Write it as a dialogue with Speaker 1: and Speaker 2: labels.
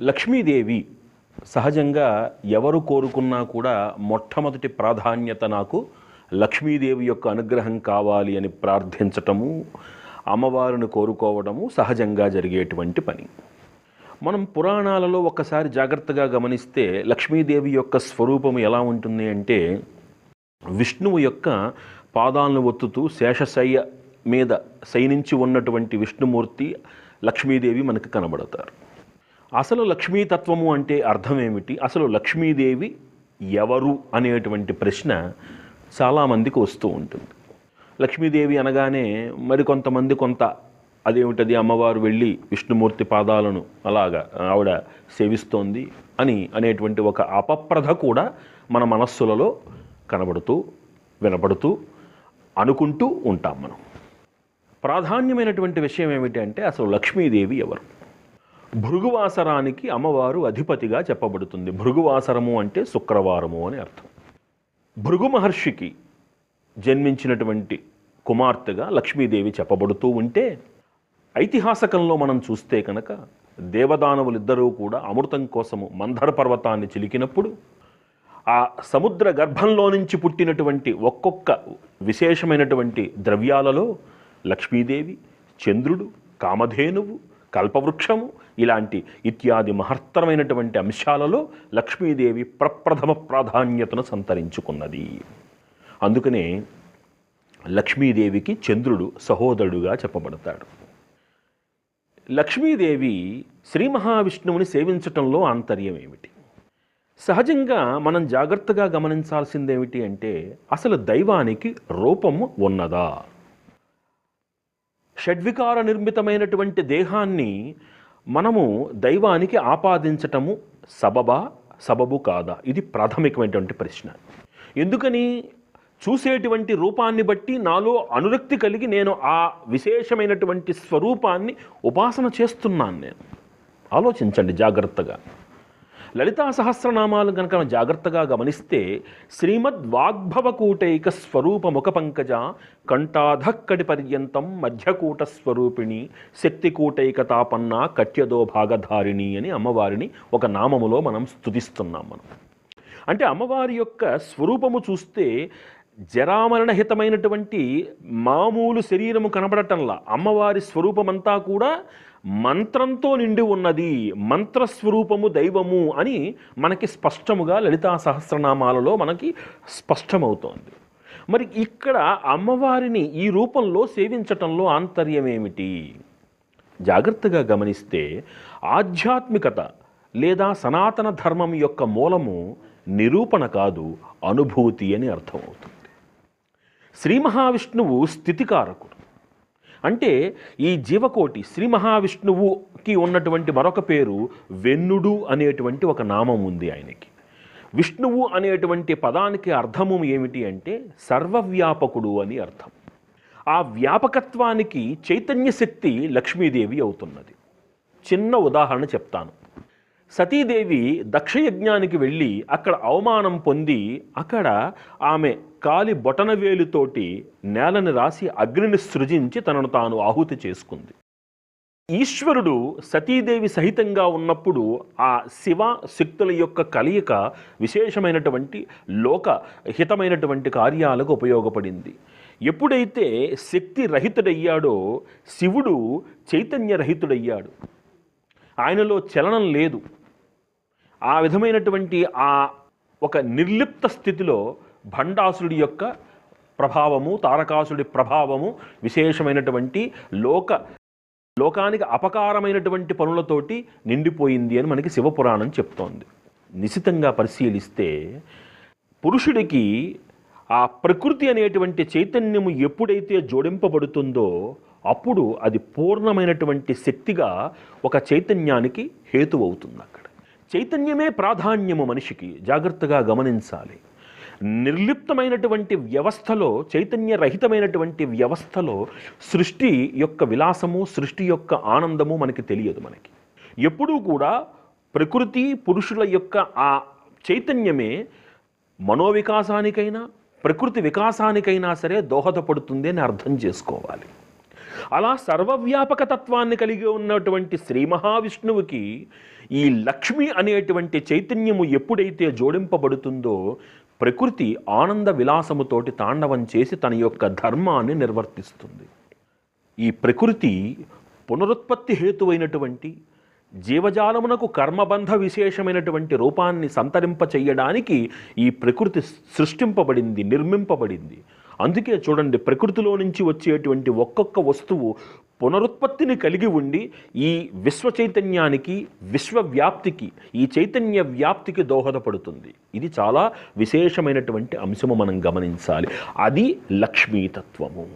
Speaker 1: లక్ష్మీదేవి సహజంగా ఎవరు కోరుకున్నా కూడా మొట్టమొదటి ప్రాధాన్యత నాకు లక్ష్మీదేవి యొక్క అనుగ్రహం కావాలి అని ప్రార్థించటము అమ్మవారిని కోరుకోవడము సహజంగా జరిగేటువంటి పని. మనం పురాణాలలో ఒక్కసారి జాగ్రత్తగా గమనిస్తే లక్ష్మీదేవి యొక్క స్వరూపం ఎలా ఉంటుంది అంటే విష్ణువు యొక్క పాదాలను ఒత్తుతూ శేషశయ్య మీద శయనించి ఉన్నటువంటి విష్ణుమూర్తి లక్ష్మీదేవి మనకు కనబడతారు. అసలు లక్ష్మీతత్వము అంటే అర్థం ఏమిటి అసలు లక్ష్మీదేవి ఎవరు అనేటువంటి ప్రశ్న చాలామందికి వస్తూ ఉంటుంది. లక్ష్మీదేవి అనగానే మరికొంతమంది కొంత అదేమిటది? అమ్మవారు వెళ్ళి విష్ణుమూర్తి పాదాలను అలాగా ఆవిడ సేవిస్తోంది అని అనేటువంటి ఒక అపప్రథ కూడా మన మనస్సులలో కనబడుతూ వినపడుతూ అనుకుంటూ ఉంటాం మనం. ప్రాధాన్యమైనటువంటి విషయం ఏమిటి అంటే అసలు లక్ష్మీదేవి ఎవరు? భృగువాసరానికి అమ్మవారు అధిపతిగా చెప్పబడుతుంది. భృగువాసరము అంటే శుక్రవారము అని అర్థం. భృగు మహర్షికి జన్మించినటువంటి కుమార్తెగా లక్ష్మీదేవి చెప్పబడుతూ ఉంటే ఐతిహాసకంలో మనం చూస్తే కనుక దేవదానవులిద్దరూ కూడా అమృతం కోసము మంధర పర్వతాన్ని చిలికినప్పుడు ఆ సముద్ర గర్భంలో నుంచి పుట్టినటువంటి ఒక్కొక్క విశేషమైనటువంటి ద్రవ్యాలలో లక్ష్మీదేవి చంద్రుడు కామధేనువు కల్పవృక్షము ఇలాంటి ఇత్యాది మహత్తరమైనటువంటి అంశాలలో లక్ష్మీదేవి ప్రప్రథమ ప్రాధాన్యతను సంతరించుకున్నది. అందుకనే లక్ష్మీదేవికి చంద్రుడు సహోదరుడుగా చెప్పబడతాడు. లక్ష్మీదేవి శ్రీ మహావిష్ణువుని సేవించటంలో ఆంతర్యం ఏమిటి? సహజంగా మనం జాగ్రత్తగా గమనించాల్సిందేమిటి అంటే అసలు దైవానికి రూపము ఉన్నదా? షడ్వికార నిర్మితమైనటువంటి దేహాన్ని మనము దైవానికి ఆపాదించటము సబబా సబబు కాదా? ఇది ప్రాథమికమైనటువంటి ప్రశ్న. ఎందుకని? చూసేటువంటి రూపాన్ని బట్టి నాలో అనురక్తి కలిగి నేను ఆ విశేషమైనటువంటి స్వరూపాన్ని ఉపాసన చేస్తున్నాను నేను. ఆలోచించండి జాగ్రత్తగా. లలితా సహస్రనామాలు కనుక మనం జాగ్రత్తగా గమనిస్తే శ్రీమద్ వాగ్భవకూటైక స్వరూప ముఖ పంకజ కంఠాధక్కడి పర్యంతం మధ్యకూట స్వరూపిణి శక్తికూటైక తాపన్న కట్యదో భాగధారిణి అని అమ్మవారిని ఒక నామములో మనం స్తుతిస్తున్నాం మనం. అంటే అమ్మవారి యొక్క స్వరూపము చూస్తే జరామరణహితమైనటువంటి మామూలు శరీరము కనబడటంలా అమ్మవారి స్వరూపమంతా కూడా మంత్రంతో నిండి ఉన్నది మంత్రస్వరూపము దైవము అని మనకి స్పష్టముగా లలితా సహస్రనామాలలో మనకి స్పష్టమవుతోంది. మరి ఇక్కడ అమ్మవారిని ఈ రూపంలో సేవించటంలో ఆంతర్యం ఏమిటి జాగ్రత్తగా గమనిస్తే ఆధ్యాత్మికత లేదా సనాతన ధర్మం యొక్క మూలము నిరూపణ కాదు అనుభూతి అని అర్థమవుతుంది. శ్రీ మహావిష్ణువు స్థితికారకుడు. అంటే ఈ జీవకోటి శ్రీ మహావిష్ణువుకి ఉన్నటువంటి మరొక పేరు వెన్నుడు అనేటువంటి ఒక నామం ఉంది ఆయనకి. విష్ణువు అనేటువంటి పదానికి అర్థము ఏమిటి అంటే సర్వవ్యాపకుడు అని అర్థం. ఆ వ్యాపకత్వానికి చైతన్య శక్తి లక్ష్మీదేవి అవుతున్నది. చిన్న ఉదాహరణ చెప్తాను. సతీదేవి దక్షయజ్ఞానికి వెళ్ళి అక్కడ అవమానం పొంది అక్కడ ఆమె కాలి బొటనవేలుతోటి నేలని రాసి అగ్నిని సృజించి తనను తాను ఆహుతి చేసుకుంది. ఈశ్వరుడు సతీదేవి సహితంగా ఉన్నప్పుడు ఆ శివ శక్తుల యొక్క కలయిక విశేషమైనటువంటి లోక హితమైనటువంటి కార్యాలకు ఉపయోగపడింది. ఎప్పుడైతే శక్తి రహితుడయ్యాడో శివుడు చైతన్య రహితుడయ్యాడు. ఆయనలో చలనం లేదు. ఆ విధమైనటువంటి ఆ ఒక నిర్లిప్త స్థితిలో భండాసురుడి యొక్క ప్రభావము తారకాసుడి ప్రభావము విశేషమైనటువంటి లోక లోకానికి అపకారమైనటువంటి పనులతోటి నిండిపోయింది అని మనకి శివపురాణం చెప్తోంది. నిశితంగా పరిశీలిస్తే పురుషుడికి ఆ ప్రకృతి అనేటువంటి చైతన్యము ఎప్పుడైతే జోడింపబడుతుందో అప్పుడు అది పూర్ణమైనటువంటి శక్తిగా ఒక చైతన్యానికి హేతు అవుతుంది అక్కడ చైతన్యమే ప్రాధాన్యము మనిషికి. జాగ్రత్తగా గమనించాలి. నిర్లిప్తమైనటువంటి వ్యవస్థలో చైతన్యరహితమైనటువంటి వ్యవస్థలో సృష్టి యొక్క విలాసము సృష్టి యొక్క ఆనందము మనకి తెలియదు మనకి. ఎప్పుడూ కూడా ప్రకృతి పురుషుల యొక్క ఆ చైతన్యమే మనోవికాసానికైనా ప్రకృతి వికాసానికైనా సరే దోహదపడుతుంది అని అర్థం చేసుకోవాలి. అలా సర్వవ్యాపక తత్వాన్ని కలిగి ఉన్నటువంటి శ్రీ మహావిష్ణువుకి ఈ లక్ష్మి అనేటువంటి చైతన్యము ఎప్పుడైతే జోడింపబడుతుందో ప్రకృతి ఆనంద విలాసముతోటి తాండవం చేసి తన యొక్క ధర్మాన్ని నిర్వర్తిస్తుంది. ఈ ప్రకృతి పునరుత్పత్తి హేతువైనటువంటి జీవజాలమునకు కర్మబంధ విశేషమైనటువంటి రూపాన్ని సంతరింప చేయడానికి ఈ ప్రకృతి సృష్టింపబడింది నిర్మింపబడింది. అందుకే చూడండి ప్రకృతిలో నుంచి వచ్చేటువంటి ఒక్కొక్క వస్తువు పునరుత్పత్తిని కలిగి ఉండి ఈ విశ్వ చైతన్యానికి విశ్వవ్యాప్తికి ఈ చైతన్య వ్యాప్తికి దోహదపడుతుంది. ఇది చాలా విశేషమైనటువంటి అంశము మనం గమనించాలి. అది లక్ష్మీతత్వము.